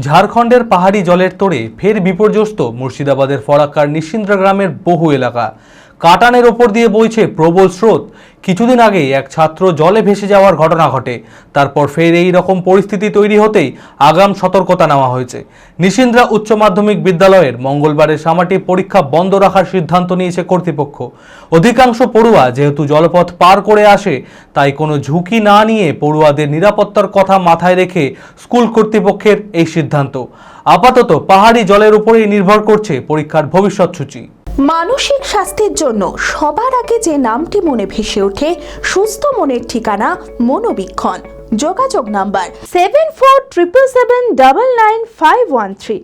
ঝাড়খণ্ডের পাহাড়ি জলের তোড়ে ফের বিপর্যস্ত মুর্শিদাবাদের ফরাক্কার নিশ্চিন্দ্রা গ্রামের বহু এলাকা। কাটানের ওপর দিয়ে বইছে প্রবল স্রোত। কিছুদিন আগেই এক ছাত্র জলে ভেসে যাওয়ার ঘটনা ঘটে। তারপর ফের এই রকম পরিস্থিতি তৈরি হতেই আগাম সতর্কতা নেওয়া হয়েছে। নিশিন্দ্রা উচ্চ মাধ্যমিক বিদ্যালয়ের মঙ্গলবারের সামাটি পরীক্ষা বন্ধ রাখার সিদ্ধান্ত নিয়েছে কর্তৃপক্ষ। অধিকাংশ পড়ুয়া যেহেতু জলপথ পার করে আসে, তাই কোনো ঝুঁকি না নিয়ে পড়ুয়াদের নিরাপত্তার কথা মাথায় রেখে স্কুল কর্তৃপক্ষের এই সিদ্ধান্ত। আপাতত পাহাড়ি জলের উপরেই নির্ভর করছে পরীক্ষার ভবিষ্যৎসূচি মানসিক স্বাস্থ্যের জন্য সবার আগে যে নামটি মনে ভেসে ওঠে, সুস্থ মনের ঠিকানা মনোবীক্ষণ। যোগাযোগ number seven four triple seven double nine five one three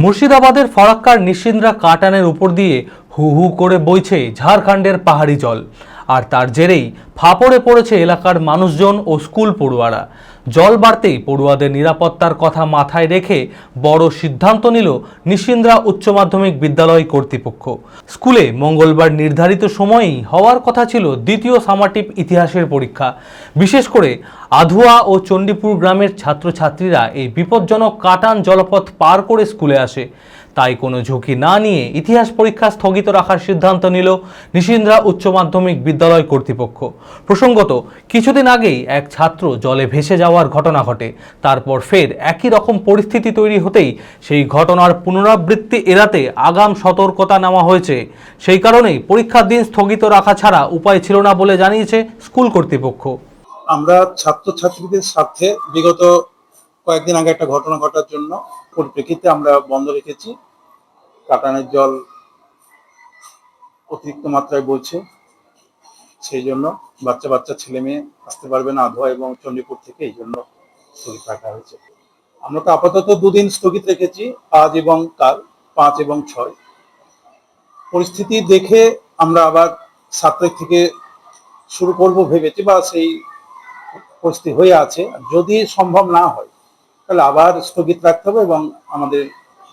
মুর্শিদাবাদের ফরাক্কার নিশিন্দ্রা কাটানের উপর দিয়ে হু হু করে বইছে ঝাড়খণ্ডের পাহাড়ি জল। আর তার জেরেই ফাপড়ে পড়েছে এলাকার মানুষজন ও স্কুল পড়ুয়ারা। জল বাড়তেই পড়ুয়াদের নিরাপত্তার কথা মাথায় রেখে বড় সিদ্ধান্ত নিল নিশিন্দ্রা উচ্চ মাধ্যমিক বিদ্যালয় কর্তৃপক্ষ। স্কুলে মঙ্গলবার নির্ধারিত সময়েই হওয়ার কথা ছিল দ্বিতীয় সামাটিপ ইতিহাসের পরীক্ষা। বিশেষ করে আধুয়া ও চণ্ডীপুর গ্রামের ছাত্রছাত্রীরা এই বিপজ্জনক কাটান জলপথ পার করে স্কুলে আসে। তাই কোনো ঝুঁকি না নিয়ে ইতিহাস পরীক্ষা স্থগিত রাখার সিদ্ধান্ত নিল নিশিন্দ্রা উচ্চ মাধ্যমিক বিদ্যালয় কর্তৃপক্ষ। প্রসঙ্গত, কিছুদিন আগেই এক ছাত্র জলে ভেসে যাওয়ার ঘটনা ঘটে। তারপর ফের একই রকম পরিস্থিতি তৈরি হতেই সেই ঘটনার পুনরাবৃত্তি এড়াতে আগাম সতর্কতা নেওয়া হয়েছে। সেই কারণেই পরীক্ষার দিন স্থগিত রাখা ছাড়া উপায় ছিল না বলে জানিয়েছে স্কুল কর্তৃপক্ষ। আমরা ছাত্রছাত্রীদের স্বার্থে বিগত কয়েকদিন আগে একটা ঘটনা ঘটার জন্য পরিপ্রেক্ষিতে আমরা বন্ধ রেখেছি। কাটানের জল অতিরিক্ত মাত্রায় বইছে। সেই জন্য বাচ্চা বাচ্চা ছেলে মেয়ে আসতে পারবে না আধোয়া এবং চণ্ডীপুর থেকে, এই জন্য স্থগিত রাখা হয়েছে। আমরা তো আপাতত দুদিন স্থগিত রেখেছি, আজ এবং কাল, পাঁচ এবং ছয়। পরিস্থিতি দেখে আমরা আবার সাত তারিখ থেকে শুরু করব ভেবেছি বা সেই পরিস্থিতি হয়ে আছে। যদি সম্ভব না হয়, তাহলে আবার স্থগিত রাখতে হবে এবং আমাদের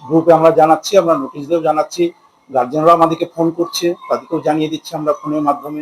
গ্রুপে আমরা জানাচ্ছি, আমরা নোটিশ দিয়েও জানাচ্ছি গার্জেনরাও আমাদেরকে ফোন করছে, তাদেরকেও জানিয়ে দিচ্ছি আমরা ফোনের মাধ্যমে।